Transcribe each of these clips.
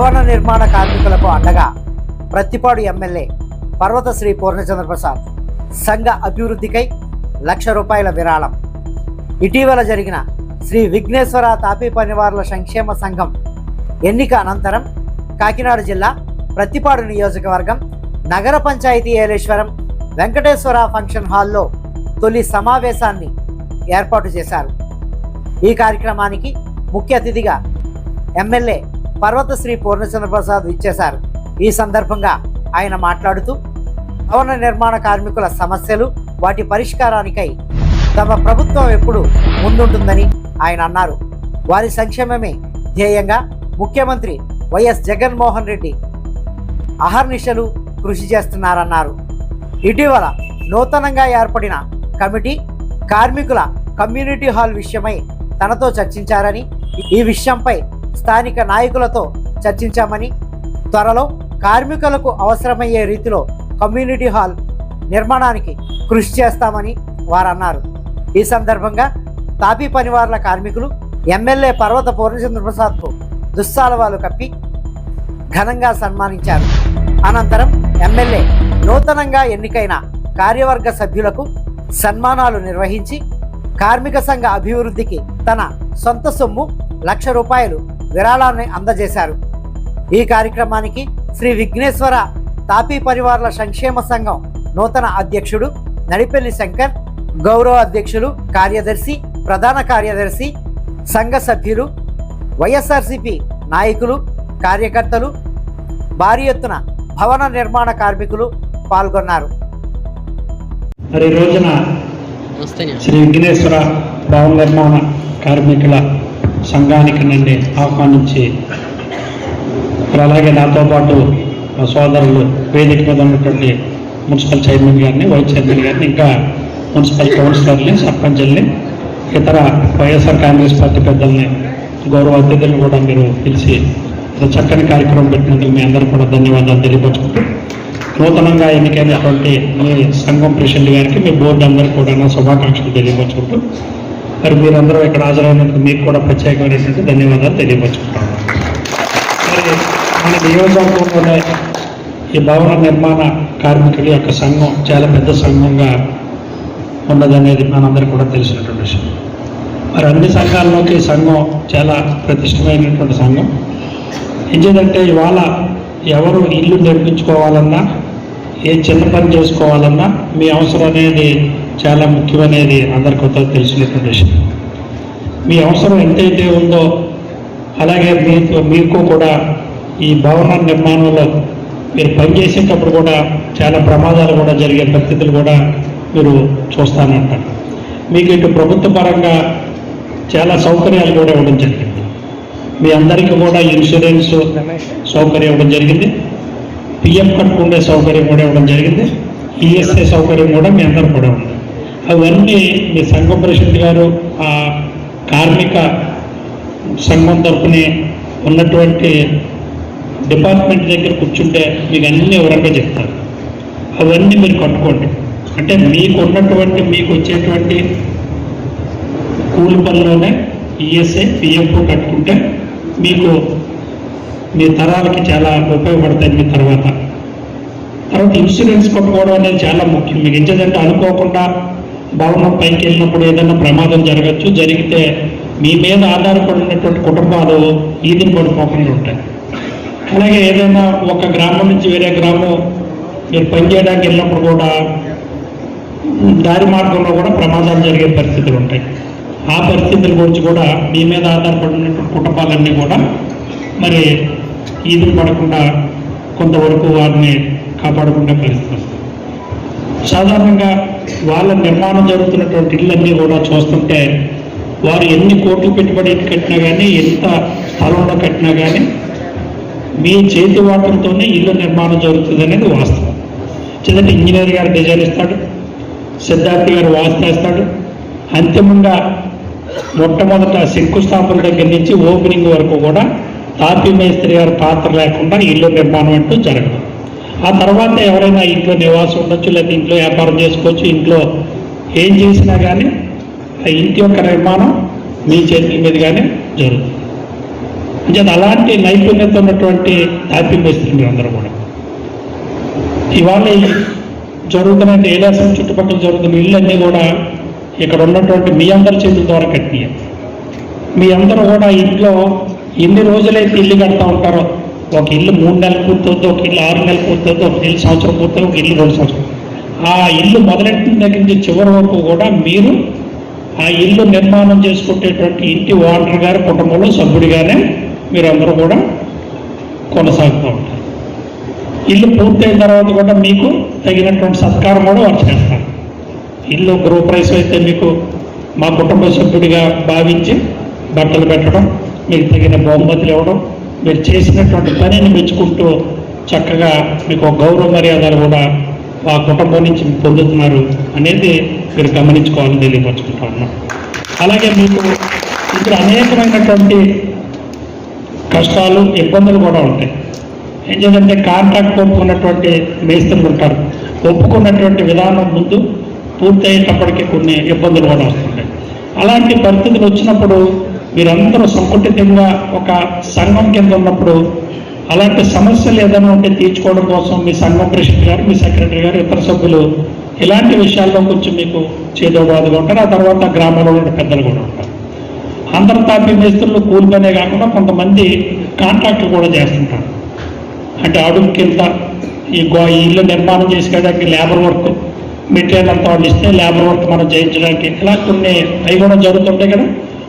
భవన నిర్మాణ కార్మికులకు అండగా ప్రత్తిపాడు ఎమ్మెల్యే పర్వతశ్రీ పూర్ణచంద్ర ప్రసాద్ సంఘ అభివృద్ధికై లక్ష రూపాయల విరాళం. ఇటీవల జరిగిన శ్రీ విఘ్నేశ్వర తాపీ పనివారుల సంక్షేమ సంఘం ఎన్నిక అనంతరం కాకినాడ జిల్లా ప్రత్తిపాడు నియోజకవర్గం నగర పంచాయతీ ఏలేశ్వరం వెంకటేశ్వర ఫంక్షన్ హాల్లో తొలి సమావేశాన్ని ఏర్పాటు చేశారు. ఈ కార్యక్రమానికి ముఖ్య అతిథిగా ఎమ్మెల్యే పర్వతశ్రీ పూర్ణచంద్రప్రసాద్ ఇచ్చేశారు. ఈ సందర్భంగా ఆయన మాట్లాడుతూ భవన నిర్మాణ కార్మికుల సమస్యలు వాటి పరిష్కారానికై తమ ప్రభుత్వం ఎప్పుడు ముందుంటుందని ఆయన అన్నారు. వారి సంక్షేమమే ధ్యేయంగా ముఖ్యమంత్రి వైఎస్ జగన్మోహన్ రెడ్డి అహర్నిశలు కృషి చేస్తున్నారన్నారు. ఇటీవల నూతనంగా ఏర్పడిన కమిటీ కార్మికుల కమ్యూనిటీ హాల్ విషయమై తనతో చర్చించారని ఈ విషయంపై స్థానిక నాయకులతో చర్చించామని త్వరలో కార్మికులకు అవసరమయ్యే రీతిలో కమ్యూనిటీ హాల్ నిర్మాణానికి కృషి చేస్తామని వారన్నారు. ఈ సందర్భంగా తాపీ పనివార్ల కార్మికులు ఎమ్మెల్యే పర్వత పూర్ణచంద్రప్రసాద్కు దుస్సాలవాలు కప్పి ఘనంగా సన్మానించారు. అనంతరం ఎమ్మెల్యే నూతనంగా ఎన్నికైన కార్యవర్గ సభ్యులకు సన్మానాలు నిర్వహించి కార్మిక సంఘ అభివృద్ధికి తన సొంత సొమ్ము లక్ష రూపాయలు విరాళాన్ని అందజేశారు. ఈ కార్యక్రమానికి శ్రీ విఘ్నేశ్వర తాపీ పరివార్ల సంక్షేమ సంఘం నూతన అధ్యక్షుడు నడిపెల్లి శంకర్ గౌరవ అధ్యక్షులు కార్యదర్శి ప్రధాన కార్యదర్శి సంఘ సభ్యులు వైఎస్ఆర్సిపి నాయకులు కార్యకర్తలు భారీ ఎత్తున భవన నిర్మాణ కార్మికులు పాల్గొన్నారు. మరి రోజున శ్రీ విఘ్నేశ్వర భవన నిర్మాణ కార్మికుల సంఘానికి నుండి ఆహ్వానించి ఇప్పుడు అలాగే నాతో పాటు మా సోదరులు వేదిక మీద ఉన్నటువంటి మున్సిపల్ చైర్మన్ గారిని వైస్ చైర్మన్ గారిని ఇంకా మున్సిపల్ కౌన్సిలర్ని సర్పంచుల్ని ఇతర వైఎస్ఆర్ కాంగ్రెస్ పార్టీ పెద్దల్ని గౌరవ అతిథులను కూడా మీరు పిలిచి చక్కని కార్యక్రమం పెట్టినందుకు మీ అందరూ కూడా ధన్యవాదాలు తెలియపరుచుకుంటూ నూతనంగా ఎన్నికైనటువంటి మీ సంఘం ప్రెసిడెంట్ గారికి మీ బోర్డు అందరికీ కూడా శుభాకాంక్షలు తెలియపరుచుకుంటూ మరి మీరందరూ ఇక్కడ హాజరైనందుకు మీకు కూడా ప్రత్యేకమైనటువంటి ధన్యవాదాలు తెలియపరుచుకుంటాను మరి మన నియోజకవర్గంలోనే ఈ భవన నిర్మాణ కార్మికుల యొక్క సంఘం చాలా పెద్ద సంఘంగా ఉన్నదనేది మనందరికీ కూడా తెలిసినటువంటి విషయం. మరి అన్ని సంఘాల్లోకి సంఘం చాలా ప్రతిష్టమైనటువంటి సంఘం. ఎందుకంటే ఇవాళ ఎవరు ఇల్లు నిర్మించుకోవాలన్నా ఏ చిన్న పని చేసుకోవాలన్నా మీ అవసరం అనేది చాలా ముఖ్యమనేది అందరి కొత్త తెలిసినటువంటి విషయం మీ అవసరం ఎంతైతే ఉందో అలాగే మీకు మీకు కూడా ఈ భవన నిర్మాణంలో మీరు పనిచేసేటప్పుడు కూడా చాలా ప్రమాదాలు కూడా జరిగే పరిస్థితులు కూడా మీరు చూస్తానంటారు మీకు ఇటు ప్రభుత్వ పరంగా చాలా సౌకర్యాలు కూడా ఇవ్వడం జరిగింది. మీ అందరికీ కూడా ఇన్సూరెన్స్ సౌకర్యం ఇవ్వడం జరిగింది. పిఎం కట్టుకుండే సౌకర్యం కూడా ఇవ్వడం జరిగింది. ఈఎస్ఐ సౌకర్యం కూడా మీ అందరూ కూడా ఉంది. అవన్నీ మీ సంఘ పరిషత్ గారు ఆ కార్మిక సంఘం తరఫున ఉన్నటువంటి డిపార్ట్మెంట్ దగ్గర కూర్చుంటే మీకు అన్ని వివరంగా చెప్తారు. అవన్నీ మీరు కట్టుకోండి. అంటే మీకు ఉన్నటువంటి మీకు వచ్చేటువంటి కూలి పనిలోనే ఈఎస్ఐ పిఎఫ్ కట్టుకుంటే మీకు మీ తరాలకి చాలా ఉపయోగపడతాయి మీ తర్వాత. తర్వాత ఇన్సూరెన్స్ కట్టుకోవడం అనేది చాలా ముఖ్యం. మీకు ఏంటంటే అనుకోకుండా భవనం పైకి వెళ్ళినప్పుడు ఏదైనా ప్రమాదం జరగచ్చు జరిగితే మీ మీద ఆధారపడినటువంటి కుటుంబాలు ఈదిని పడిపోకుండా ఉంటాయి. అలాగే ఏదైనా ఒక గ్రామం నుంచి వేరే గ్రామం మీరు పనిచేయడానికి వెళ్ళినప్పుడు కూడా దారి మార్గంలో కూడా ప్రమాదాలు జరిగే పరిస్థితులు ఉంటాయి. ఆ పరిస్థితుల గురించి కూడా మీ మీద ఆధారపడినటువంటి కుటుంబాలన్నీ కూడా మరి ఈదులు పడకుండా కొంతవరకు వారిని కాపాడుకునే పరిస్థితి సాధారణంగా వాళ్ళ నిర్మాణం జరుగుతున్నటువంటి ఇళ్ళన్నీ కూడా చూస్తుంటే వారు ఎన్ని కోట్లు పెట్టుబడి కట్టినా కానీ ఎంత స్థలంలో కట్టినా కానీ మీ చేతి వాటంతోనే ఇల్లు నిర్మాణం జరుగుతుంది అనేది వాస్తవం. చిన్న ఇంజనీర్ గారు డిజైన్ ఇస్తాడు సిద్ధార్థి గారు వాస్తేస్తాడు అంతిమంగా మొట్టమొదట శంకుస్థాపన దగ్గర నుంచి ఓపెనింగ్ వరకు కూడా తాపీ మేస్త్రి గారి పాత్ర లేకుండా ఇల్లు నిర్మాణం అంటూ జరగదు. ఆ తర్వాత ఎవరైనా ఇంట్లో నివాసం ఉండొచ్చు లేదా ఇంట్లో వ్యాపారం చేసుకోవచ్చు ఇంట్లో ఏం చేసినా కానీ ఆ ఇంటి యొక్క నిర్మాణం మీ చేతుల మీదుగానే జరుగుతుంది. అంటే అలాంటి నైపుణ్యత ఉన్నటువంటి హ్యాపీ మేస్త్రి అందరూ కూడా. ఇవాళ జరుగుతున్న ఏలాసం చుట్టుపక్కల జరుగుతున్న ఇళ్ళన్నీ కూడా ఇక్కడ ఉన్నటువంటి మీ అందరి చేతుల ద్వారా కట్టినాయి. మీ అందరూ కూడా ఇంట్లో ఎన్ని రోజులైతే ఇల్లు కడతా ఉంటారో ఒక ఇల్లు మూడు నెలలు పూర్తవుతుంది ఒక ఇల్లు ఆరు నెలలు పూర్తవుతుంది ఒక ఇల్లు సంవత్సరం పూర్తవుతుంది ఒక ఇల్లు రెండు సంవత్సరం ఆ ఇల్లు మొదలెట్టిన దగ్గర నుంచి చివరి వరకు కూడా మీరు ఆ ఇల్లు నిర్మాణం చేసుకునేటువంటి ఇంటి ఓనర్ గారి కుటుంబంలో సభ్యుడిగానే మీరందరూ కూడా కొనసాగుతూ ఉంటారు. ఇల్లు పూర్తయిన తర్వాత కూడా మీకు తగినటువంటి సత్కారం కూడా వారు చేస్తారు. ఇల్లు గృహ అయితే మీకు మా కుటుంబ సభ్యుడిగా భావించి బట్టలు పెట్టడం మీకు తగిన బహుమతులు ఇవ్వడం మీరు చేసినటువంటి పనిని మెచ్చుకుంటూ చక్కగా మీకు ఒక గౌరవ మర్యాదలు కూడా ఆ కుటుంబం నుంచి పొందుతున్నారు అనేది మీరు గమనించుకోవాలని తెలియపరచుకుంటా ఉన్నాం. అలాగే మీకు ఇక్కడ అనేకమైనటువంటి కష్టాలు ఇబ్బందులు కూడా ఉంటాయి. ఏం చేద్దంటే కాంట్రాక్ట్ ఒప్పుకున్నటువంటి మేస్త్రులు ఉంటారు. ఒప్పుకున్నటువంటి విధానం ముందు పూర్తయ్యేటప్పటికి కొన్ని ఇబ్బందులు కూడా వస్తుంటాయి. అలాంటి పరిస్థితులు వచ్చినప్పుడు మీరందరూ సంకుటితంగా ఒక సంఘం కింద ఉన్నప్పుడు అలాంటి సమస్యలు ఏదైనా ఉంటే తీర్చుకోవడం కోసం మీ సంఘం ప్రెసిడెంట్ గారు మీ సెక్రటరీ గారు ఇతర సభ్యులు ఇలాంటి విషయాల్లో కొంచెం మీకు చేదోబాదుగా ఉంటారు. ఆ తర్వాత గ్రామంలో ఉన్న పెద్దలు కూడా ఉంటారు. అందరు తాపీ మేస్తులు కూలి పనే కాకుండా కొంతమంది కాంట్రాక్టులు కూడా చేస్తుంటారు. అంటే అడుగు కింద ఈ గో ఈ ఇల్లు నిర్మాణం చేసుకోవడానికి లేబర్ వర్క్ మెటీరియల్ అంతా వాళ్ళు ఇస్తే లేబర్ వర్క్ మనం చేయించడానికి ఇలా కొన్ని అవి కూడా జరుగుతుంటాయి కదా.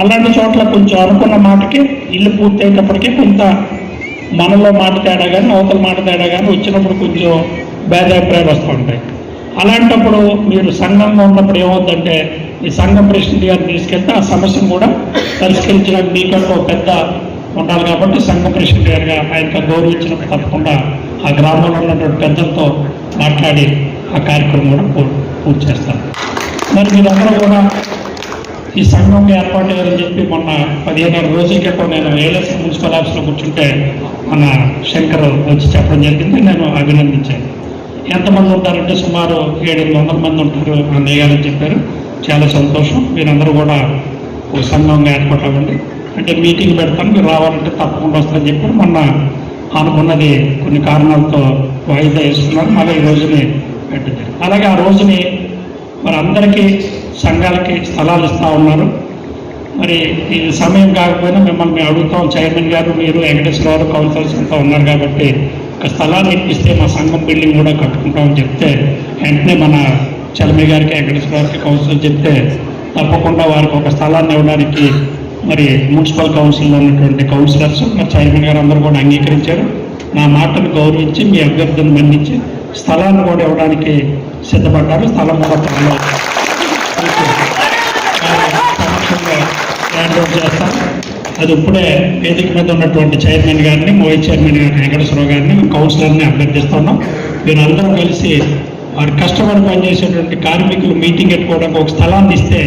అలాంటి చోట్ల కొంచెం అనుకున్న మాటకి ఇల్లు పూర్తయ్యేటప్పటికీ కొంత మనలో మాట తేడా కానీ అవతల మాట తేడా కానీ వచ్చినప్పుడు కొంచెం భేదాభిప్రాయాలు వస్తూ ఉంటాయి. అలాంటప్పుడు మీరు సంఘంలో ఉన్నప్పుడు ఏమవుతుందంటే ఈ సంఘం ప్రెసిడెంట్ గారిని తీసుకెళ్తే ఆ సమస్యను కూడా పరిష్కరించడానికి మీకంటూ పెద్ద ఉండాలి కాబట్టి సంఘం ప్రెసిడెంట్ గారిగా ఆయనకు గౌరవించినప్పుడు తప్పకుండా ఆ గ్రామంలో ఉన్నటువంటి పెద్దలతో మాట్లాడి ఆ కార్యక్రమం కూడా పూర్తి చేస్తారు మరి మీరందరూ కూడా ఈ సంఘం ఏర్పాటు అయ్యారని చెప్పి మొన్న పదిహేను రోజుల క్రితం నేను ఏలస్ మున్సిపల్ ఆఫీస్లో కూర్చుంటే మన శంకర్ వచ్చి చెప్పడం జరిగింది. నేను అభినందించాను. ఎంతమంది ఉంటారంటే సుమారు ఏడెనిమిది వందల మంది ఉంటారు అన్నయ్య గారు చెప్పారు. చాలా సంతోషం. మీరందరూ కూడా ఒక సంఘంగా ఏర్పాటు అవ్వండి. అంటే మీటింగ్ పెడతాను. మీరు రావాలంటే తప్పకుండా వస్తారని చెప్పి మొన్న అనుకున్నది కొన్ని కారణాలతో వాయిదా వేసుకున్నారు. మళ్ళీ ఈ రోజుని పెట్టారు. అలాగే ఆ రోజుని మరి అందరికీ సంఘాలకి స్థలాలు ఇస్తూ ఉన్నారు. మరి ఇది సమయం కాకపోయినా మిమ్మల్ని మేము అడుగుతాం. చైర్మన్ గారు మీరు వెంకటేశ్వరరావు కౌన్సిలర్స్ అంతా ఉన్నారు కాబట్టి ఒక స్థలాన్ని ఇప్పిస్తే మా సంఘం బిల్డింగ్ కూడా కట్టుకుంటామని చెప్తే వెంటనే మన చలమి గారికి వెంకటేశ్వరరావుకి కౌన్సిల్ చెప్తే తప్పకుండా వారికి ఒక స్థలాన్ని ఇవ్వడానికి మరి మున్సిపల్ కౌన్సిల్లో ఉన్నటువంటి కౌన్సిలర్స్ మరి చైర్మన్ గారు అందరూ కూడా అంగీకరించారు. నా మాటను గౌరవించి మీ అభ్యర్థులను మన్నించి స్థలాన్ని కూడా ఇవ్వడానికి సిద్ధపడ్డారు. స్థలం కూడా హ్యాండ్ ఓవర్ చేస్తాం. అది ఇప్పుడే వేదిక మీద ఉన్నటువంటి చైర్మన్ గారిని మోహిత్ చైర్మన్ గారిని వెంకటేశ్వరరావు గారిని కౌన్సిలర్ని అభ్యర్థిస్తున్నాం. వీరందరూ కలిసి వారి కష్టపడి పనిచేసేటువంటి కార్మికులు మీటింగ్ పెట్టుకోవడానికి ఒక స్థలాన్ని ఇస్తే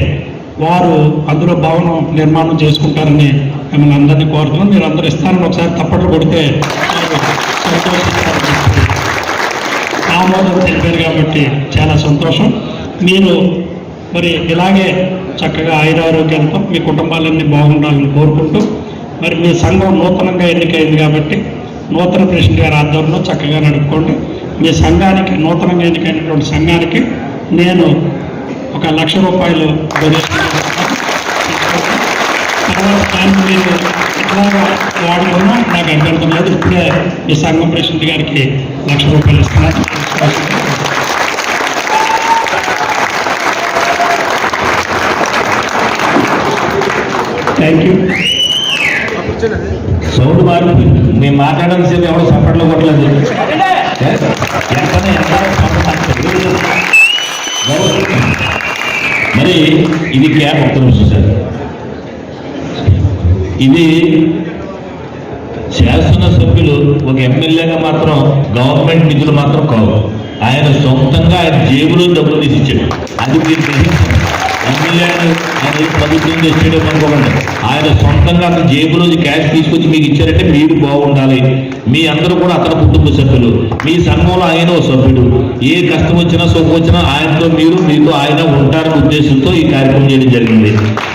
వారు అందులో భవనం నిర్మాణం చేసుకుంటారని మిమ్మల్ని అందరినీ కోరుతున్నాం. మీరు అందరూ ఇస్తారని ఒకసారి తప్పట్లు కొడితే సంతోషిస్తారు. ఆమోదం తెలిపారు కాబట్టి చాలా సంతోషం. మీరు మరి ఇలాగే చక్కగా ఆయురారోగ్యాలతో మీ కుటుంబాలన్నీ బాగుండాలని కోరుకుంటూ మరి మీ సంఘం నూతనంగా ఎన్నికైంది కాబట్టి నూతన ప్రెసిడెంట్ గారి ఆధ్వర్యంలో చక్కగా నడుపుకోండి. మీ సంఘానికి నూతనంగా ఎన్నికైనటువంటి సంఘానికి నేను ఒక లక్ష రూపాయలు డొనేషన్ తర్వాత దాన్ని మీరు ఎక్కువగా వాడుకున్నా నాకు అభ్యంతరం లేదు ఇప్పుడే ఈ సంఘం ప్రెసిడెంట్ గారికి లక్ష రూపాయలు ఇస్తున్నాను థ్యాంక్ యూ సౌండ్ మారిపోయింది మేము మాట్లాడడం సేపు ఎవరు చప్పట్లో కొట్టలేదు? మరి ఇది క్యాబ్ ఒక్క నిమిషం సార్. ఇది శాసనసభ్యులు ఒక ఎమ్మెల్యేగా మాత్రం గవర్నమెంట్ నిధులు మాత్రం కావు. ఆయన సొంతంగా ఆయన జేబులో డబ్బులు తీసి ఇచ్చాడు అది మీరు గ్రహించండి. ఎమ్మెల్యే ఆయన ఆయన ప్రభుత్వం తెచ్చాడు అనుకోకండి ఆయన సొంతంగా అతను జేబులో క్యాష్ తీసుకొచ్చి మీకు ఇచ్చారంటే మీరు బాగుండాలి. మీ అందరూ కూడా అతని కుటుంబ సభ్యులు. మీ సంఘంలో ఆయన ఓ సభ్యుడు. ఏ కష్టం వచ్చినా సుఖం వచ్చినా ఆయనతో మీరు మీతో ఆయన ఉంటారనే ఉద్దేశంతో ఈ కార్యక్రమం చేయడం జరిగింది.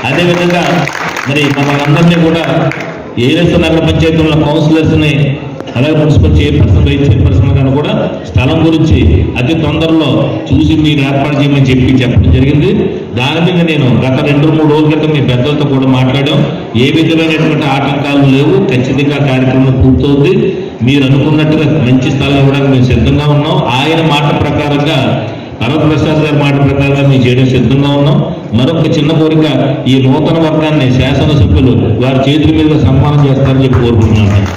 అదేవిధంగా మరి మమ్మల్ని కూడా ఏఎస్ నగర పంచాయతీల కౌన్సిలర్స్ని అలాగే మున్సిపల్ చైర్పర్సన్ వైస్ చైర్పర్సన్ గారు కూడా స్థలం గురించి అతి తొందరలో చూసి మీరు ఏర్పాటు చేయమని చెప్పి చెప్పడం జరిగింది. దాని మీద నేను గత రెండు మూడు రోజుల క్రితం మీ పెద్దలతో కూడా మాట్లాడాం. ఏ విధమైనటువంటి ఆటంకాలు లేవు. ఖచ్చితంగా కార్యక్రమం పూర్తవుతుంది మీరు అనుకున్నట్టుగా మంచి స్థలం ఇవ్వడానికి మేము సిద్ధంగా ఉన్నాం. ఆయన మాట ప్రకారంగా భరత్ ప్రసాద్ గారి మాట ప్రకారంగా మేము చేయడం సిద్ధంగా ఉన్నాం. మరొక చిన్న కోరిక ఈ నూతన వర్గాన్ని శాసనసభ్యులు వారి చేతుల మీద సన్మానం చేస్తారని చెప్పి కోరుకుంటున్నాను.